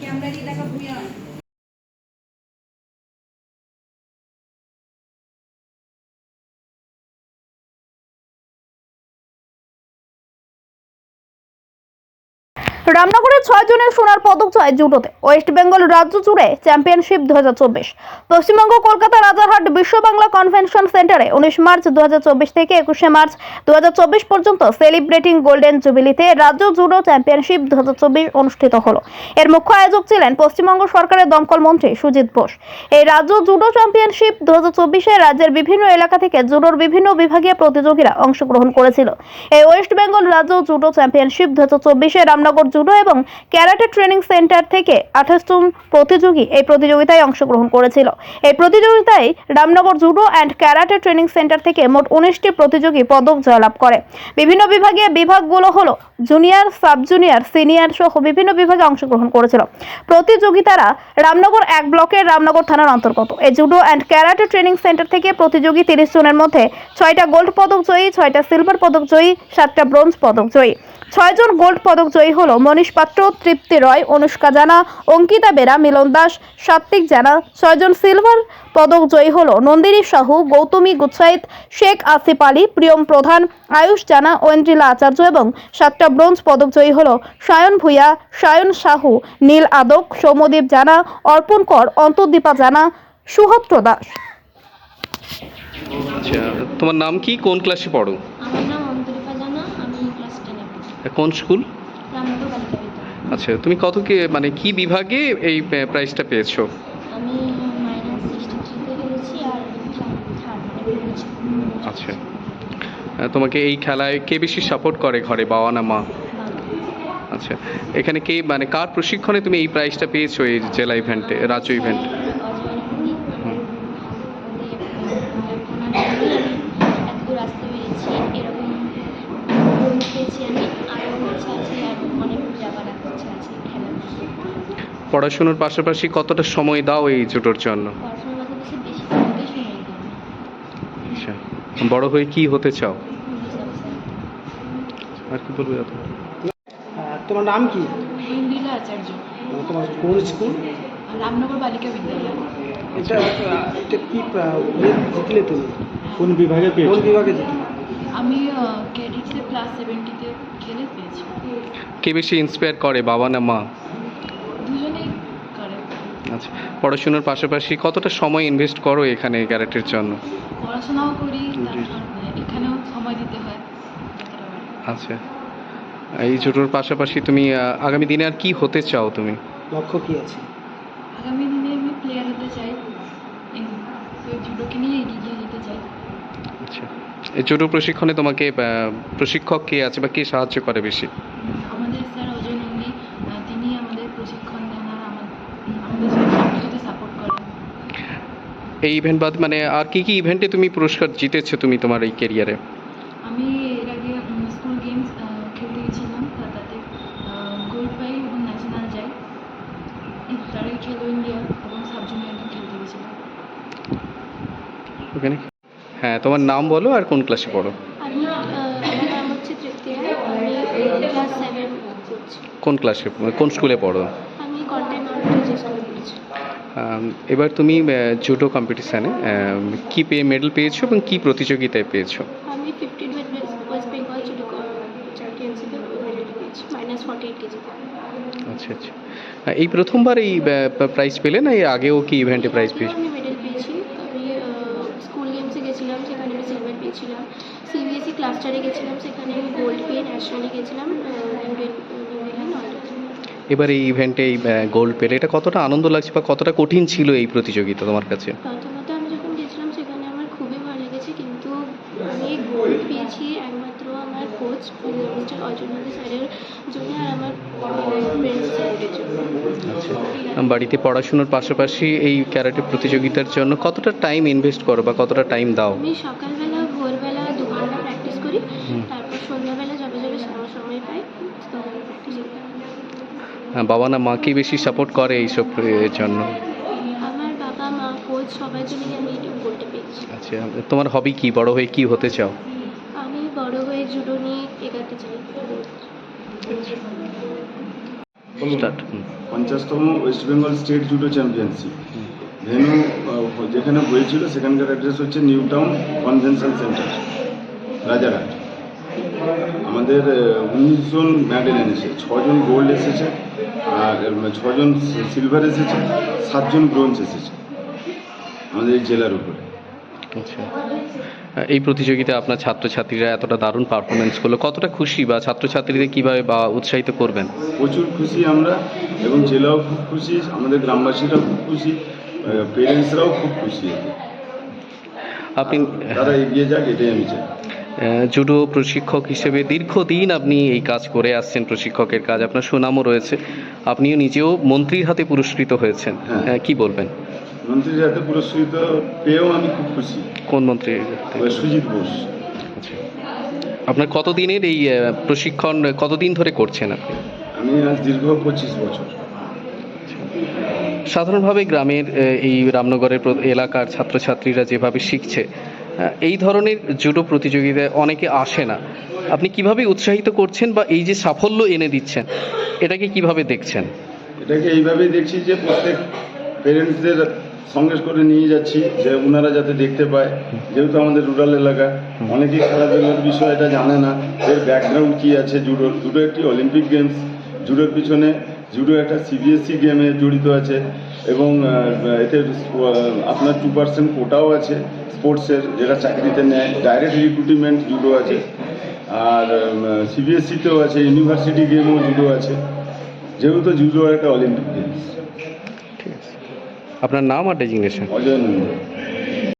Camera দিয়ে ভূমি তুমি রামনগরের ছয় জনের সোনার পদক জয় জুডোতে। ওয়েস্ট বেঙ্গল রাজ্য জুড়ে চ্যাম্পিয়নশিপ দু হাজার চব্বিশ। পশ্চিমবঙ্গ, কলকাতা, রাজারহাট, বিশ্ব বাংলা কনভেনশন সেন্টারে উনিশ মার্চ দু থেকে একুশে মার্চ দু পর্যন্ত সেলিব্রেটিং গোল্ডেন জুবিলিতে রাজ্য জুডো চ্যাম্পিয়নশিপ দু অনুষ্ঠিত হলো। এর মুখ্য আয়োজক ছিলেন পশ্চিমবঙ্গ সরকারের দমকল মন্ত্রী সুজিত বোস। এই রাজ্য জুডো চ্যাম্পিয়নশিপ দু হাজার রাজ্যের বিভিন্ন এলাকা থেকে জুডোর বিভিন্ন বিভাগীয় প্রতিযোগীরা অংশগ্রহণ করেছিল। এই ওয়েস্ট বেঙ্গল রাজ্য জুডো চ্যাম্পিয়নশিপ দু হাজার রামনগর জুডো এবং ক্যারাটে ট্রেনিং সেন্টার থেকে আঠাশ জন প্রতিযোগী এই প্রতিযোগিতায় অংশগ্রহণ করেছিল। এই প্রতিযোগিতায় Ramnagar judo and karate training centre থেকে মোট উনিশটি প্রতিযোগী পদক জয়লাভ করে। বিভিন্ন বিভাগে বিভাগগুলো হলো জুনিয়র সাব জুনিয়র সিনিয়র সহ বিভিন্ন বিভাগে অংশগ্রহণ করেছিল। প্রতিযোগিতারা রামনগর এক ব্লকের রামনগর থানার অন্তর্গত। এই judo and karate training centre থেকে প্রতিযোগী তিরিশ জনের মধ্যে ছয়টা গোল্ড পদক জয়ী, ছয়টা সিলভার পদক জয়ী, সাতটা ব্রোঞ্জ পদক জয়ী। ছয়জন গোল্ড পদক জয়ী হলো মনীষ পাত্র তৃপ্তি রয় অনুষ্কা জানা অঙ্কিতা বেরা মিলন দাস সাত্বিক জানা। ছয়জন সিলভার পদক জয়ী হলো নন্দিনী সাহু গৌতমী গুচ্ছাইত শেখ আসিফ আলী প্রিয়ম প্রধান আয়ুষ জানা ঐন্দ্রিলা আচার্য এবং সাতটা ব্রোঞ্জ পদক জয়ী হলো সায়ন ভূঁইয়া সায়ন সাহু নীল আদক সৌম্যদীপ জানা অর্পণ কর অন্তর্দীপা জানা সুহত্র দাস। আচ্ছা তোমার নাম কি? কোন ক্লাসে পড়ো আমার নাম অন্তরিকা জানা আমি ক্লাস টেনে পড়ি কোন স্কুল? আচ্ছা তুমি কত কি মানে কি বিভাগে এই প্রাইজটা পেয়েছ? আচ্ছা। তোমাকে এই খেলায় কে বেশি সাপোর্ট করে ঘরে বাবা না মা? আচ্ছা এখানে কে মানে কার প্রশিক্ষণে তুমি এই প্রাইজটা পেয়েছ এই জেলা ইভেন্টে রাজ্য ইভেন্ট হুম। এতদূর আসতে পেরেছি এরকম গোল পেয়েছি আমি আরও ইচ্ছা আছে আর অনেক যাবার ইচ্ছা আছে খেলার পড়াশুনোর পাশাপাশি কতটা সময় দাও এই জুটোর জন্য? আচ্ছা বড় হয়ে কি হতে চাও? আর কি বলবে তোমার নাম কি? ইন্দিরা আচার্য। তোমার কোন স্কুল? রামনগর বালিকা বিদ্যালয়। এটা এটা কি জিতলে তুমি? কোন বিভাগে কোন বিভাগে জিতলে? আমি ক্রেডিটসে ক্লাস সেভেন্টিতে খেলে পেয়েছি। কে বেশি ইন্সপায়ার করে বাবা না মা? আচ্ছা পড়াশোনার পাশাপাশি কতটা সময় ইনভেস্ট করো এখানে ক্যারেটের জন্য? পড়াশোনাও করি এখানেও সময় দিতে হয়। আচ্ছা। এই জুটোর পাশাপাশি তুমি আগামী দিনে আর কি হতে চাও তুমি? লক্ষ্য কি আছে? আগামী দিনে আমি প্লেয়ার হতে চাই। জুডোকে নিয়ে এগিয়ে যেতে চাই। আচ্ছা। এই জুটো প্রশিক্ষণে তোমাকে প্রশিক্ষক কে আছে বা কে সাহায্য করে বেশি আমাদের স্যার অজয় নন্দী আহ, তিনি আমাদের প্রশিক্ষণ দেন আর আমার আমাদের সব কিছুতে সাপোর্ট করেন এই ইভেন্ট বাদ মানে আর কি কি ইভেন্টে তুমি পুরস্কার জিতেছো তুমি তোমার এই কেরিয়ারে আমি এর আগে স্কুল গেমস খেলতে গেছিলাম তাতে গোল্ড পাই এবং ন্যাশনাল যাই তার খেলো ইন্ডিয়া এবং সাব জুনিয়র খেলতে গেছিলাম। ওখানে হ্যাঁ তোমার নাম বলো আর কোন ক্লাসে পড়ো? কোন ক্লাসে কোন স্কুলে পড়ো আমি কন্টেন্ট নলেজ স্কুলে পড়েছি আম, এবার তুমি জুডো কম্পিটিশানে কি পেয়ে মেডেল পেয়েছ এবং কি প্রতিযোগিতায় পেয়েছ? আমি ফিফটিন ওয়েস্ট বেঙ্গল জুডো চ্যাম্পিয়নশিপে মেডেল পেয়েছি মাইনাস ফর্টি এইট কেজিতে আচ্ছা আচ্ছা। এই প্রথমবার এই প্রাইজ পেলে না এর আগেও কি ইভেন্টে প্রাইজ পেয়েছ? আমি মেডেল পেয়েছি। আমি স্কুল গেমসে গেছিলাম সেখানে আমি সিলভার পেয়েছিলাম। সিবিএসসি ক্লাস্টারে গেছিলাম সেখানে আমি গোল্ড পেয়ে ন্যাশনালে গেছিলাম এবার এই ইভেন্টে এই গোল্ড পেলে। এটা কতটা আনন্দ লাগছে বা কতটা কঠিন ছিল এই প্রতিযোগিতা তোমার কাছে? প্রথমত আমি যখন গেছিলাম সেখানে আমার খুবই ভালো লেগেছে কিন্তু আমি গোল্ড পেয়েছি একমাত্র আমার কোচ মিস্টার স্যারের জন্য আর আমার আচ্ছা। বাড়িতে পড়াশোনার পাশাপাশি এই ক্যারাটে প্রতিযোগিতার জন্য কতটা টাইম ইনভেস্ট করো বা কতটা টাইম দাও? আমি সকালবেলা ভোরবেলা দু ঘণ্টা প্র্যাকটিস করি তারপর সন্ধ্যাবেলা যাবে যাবে সময় সময় পাই তখন প্র্যাকটিস করি হ্যাঁ, বাবা না মাকে বেশি সাপোর্ট করে এইসব এর জন্য। আমার বাবা মা কোচ সবাই জন্যই আমি এটা গোল্ডে পেয়েছি আচ্ছা তোমার হবি কি? বড় হয়ে কি হতে চাও? আমি বড় হয়ে জুডো নিয়ে এগাতে চাই। Start পঞ্চাশতম West Bengal state judo championship venue যেখানে হয়েছিল সেখানকার অ্যাড্রেস হচ্ছে New Town convention centre Rajarhat. আমাদের উনিশ জন মেডেল এনেছে ছজন গোল্ড এসেছে। ছজন সিলভার এসেছে সাতজন ব্রোঞ্জ এসেছে আমাদের এই জেলার উপরে। আচ্ছা। এই প্রতিযোগিতায় আপনার ছাত্রছাত্রীরা এতটা দারুণ পারফরমেন্স করল। কতটা খুশি বা ছাত্রছাত্রীদের কীভাবে বা উৎসাহিত করবেন? প্রচুর খুশি আমরা এবং জেলাও খুব খুশি আমাদের গ্রামবাসীরাও খুব খুশি পেরেন্টসরাও খুব খুশি আপনি তারা এগিয়ে যাক এটাই আমি চাই। জুডো প্রশিক্ষক হিসেবে দীর্ঘদিন আপনি এই কাজ করে আসছেন প্রশিক্ষকের কাজ। আপনার সুনামও রয়েছে। আপনিও নিজেও মন্ত্রীর হাতে পুরস্কৃত হয়েছেন। হ্যাঁ। কি বলবেন? মন্ত্রীর হাতে পুরস্কৃত পেয়েও আমি খুব খুশি। কোন মন্ত্রী? সুজিত বোস। আচ্ছা। আপনার কতদিনের এই প্রশিক্ষণ কতদিন ধরে করছেন আপনি? আমি আজ দীর্ঘ পঁচিশ বছর। সাধারণভাবে গ্রামের এই রামনগরের এলাকার ছাত্রছাত্রীরা যেভাবে শিখছে এই ধরনের জুডো প্রতিযোগিতায় অনেকে আসে না। আপনি কীভাবে উৎসাহিত করছেন বা এই যে সাফল্য এনে দিচ্ছেন, এটাকে কীভাবে দেখছেন? এটাকে এইভাবেই দেখছি যে প্রত্যেক পেরেন্টসদের সঙ্গে করে নিয়ে যাচ্ছি, যে ওনারা যাতে দেখতে পায়। যেহেতু আমাদের রুরাল এলাকা, অনেকেই খেলাধুলার বিষয়টা জানে না। এর ব্যাকগ্রাউন্ড কী আছে জুডোর? জুডো একটি অলিম্পিক গেমস জুডোর পিছনে জুডো একটা সিবিএসসি গেমে জড়িত আছে এবং এতে আপনার টু পার্সেন্ট কোটাও আছে স্পোর্টসের যেটা চাকরিতে নেয়। ডাইরেক্ট রিক্রুটমেন্ট জুডো আছে। আর সিবিএসসিতেও আছে ইউনিভার্সিটি গেমও জুডো আছে। যেহেতু জুডো একটা অলিম্পিক গেমস আপনার নাম আর ডেজিগনেশন অজয়